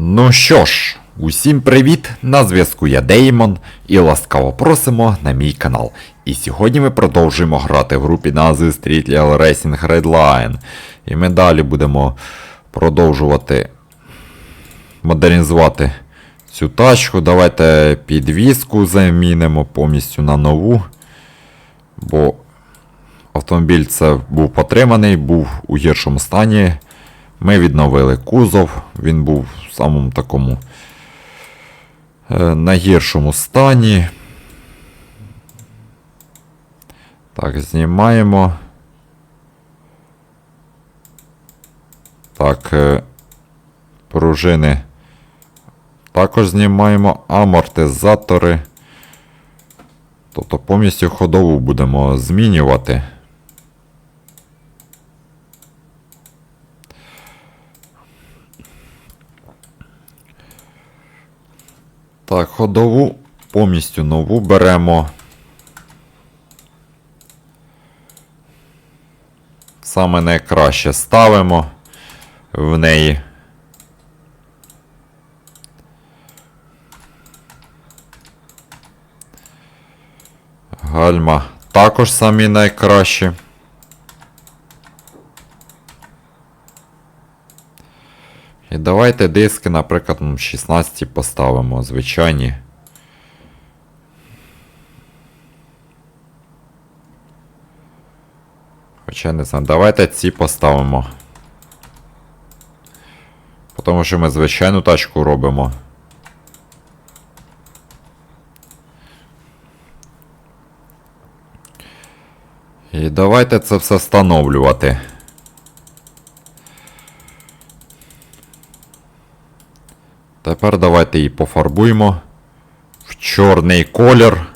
Ну що ж, усім привіт! На зв'язку я Деймон і ласкаво просимо на мій канал. І сьогодні ми продовжуємо грати в групі назви Street Legal Racing Redline. І ми далі будемо продовжувати модернізувати цю тачку. Давайте підвіску замінимо повністю на нову. Бо автомобіль це був потриманий, був у гіршому стані. Ми відновили кузов, він був в самому такому е, найгіршому стані. Так, знімаємо. Так, е, пружини також знімаємо, амортизатори. Тобто повністю ходову будемо змінювати. Так, ходову повністю нову беремо. Саме найкраще ставимо в неї. Гальма також самі найкращі. І давайте диски, наприклад, ну, 16 поставимо, звичайні. Хоча не знаю, давайте ці поставимо. Тому що ми звичайну тачку робимо. І давайте це все встановлювати. Тепер давайте її пофарбуємо в чорний колір.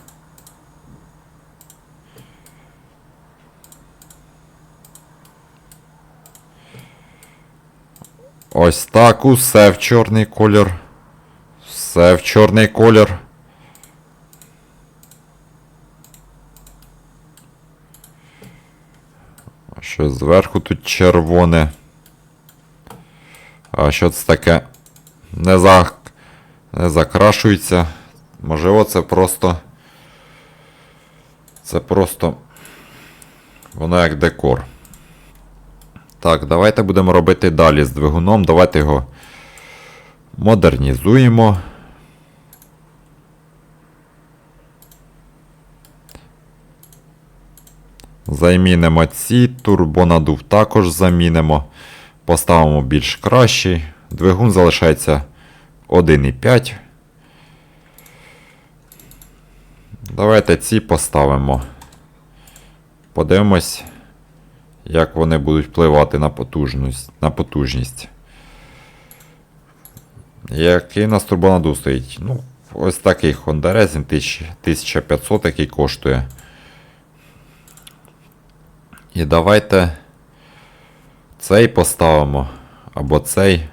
Ось так, усе в чорний колір. Все в чорний колір. Що зверху тут червоне. А що це таке? Не, за... не закрашується. Можливо, це просто. Це просто. Воно як декор. Так, давайте будемо робити далі з двигуном. Давайте його модернізуємо. Замінимо ці, турбонадув також замінимо. Поставимо більш кращий. Двигун залишається 1,5. Давайте ці поставимо. Подивимось, як вони будуть впливати на потужність. На потужність. Який у нас турбонадув стоїть? Ну, ось такий Honda Racing 1500, який коштує. І давайте цей поставимо. Або цей.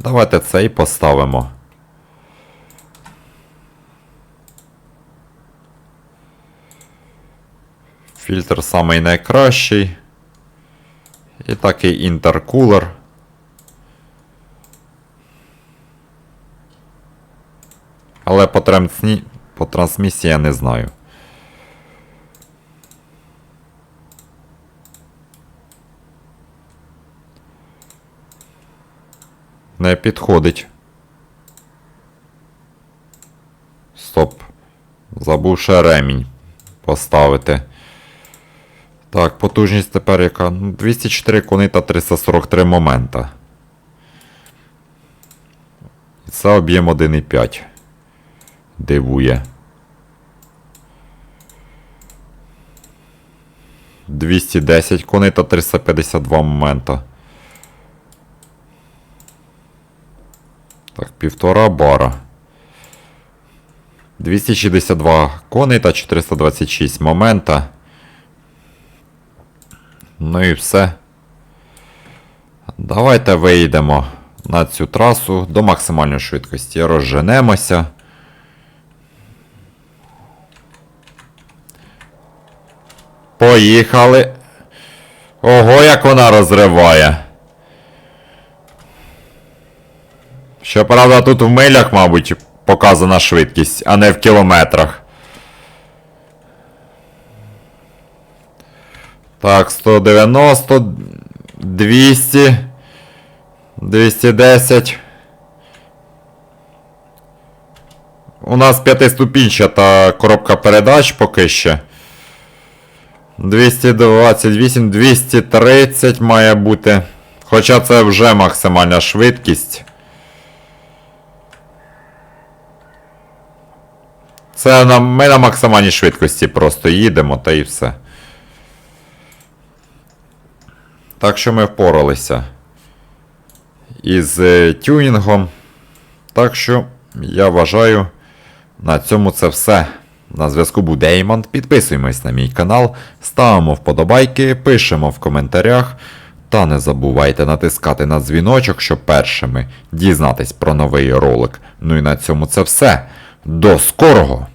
Давайте цей поставимо. Фільтр самий найкращий. І такий інтеркулер. Але по, трансмі... по трансмісії я не знаю. Не підходить. Стоп. Забув ще ремінь поставити. Так, потужність тепер яка? Ну, 204 кони та 343 момента. І це об'єм 1,5. Дивує. 210 коней та 352 момента. Так, півтора бара. 262 коней та 426 момента. Ну і все. Давайте вийдемо на цю трасу до максимальної швидкості. Розженемося. Поїхали. Ого, як вона розриває. Щоправда, тут в милях, мабуть, показана швидкість, а не в кілометрах. Так, 190, 200, 210. У нас п'ятиступінчата коробка передач поки ще. 228, 230 має бути. Хоча це вже максимальна швидкість. Це на, ми на максимальній швидкості просто їдемо та і все. Так що ми впоралися із е, тюнінгом. Так що я вважаю, на цьому це все. На зв'язку був Деймонд. Підписуємось на мій канал, ставимо вподобайки, пишемо в коментарях. Та не забувайте натискати на дзвіночок, щоб першими дізнатись про новий ролик. Ну і на цьому це все. До скорого!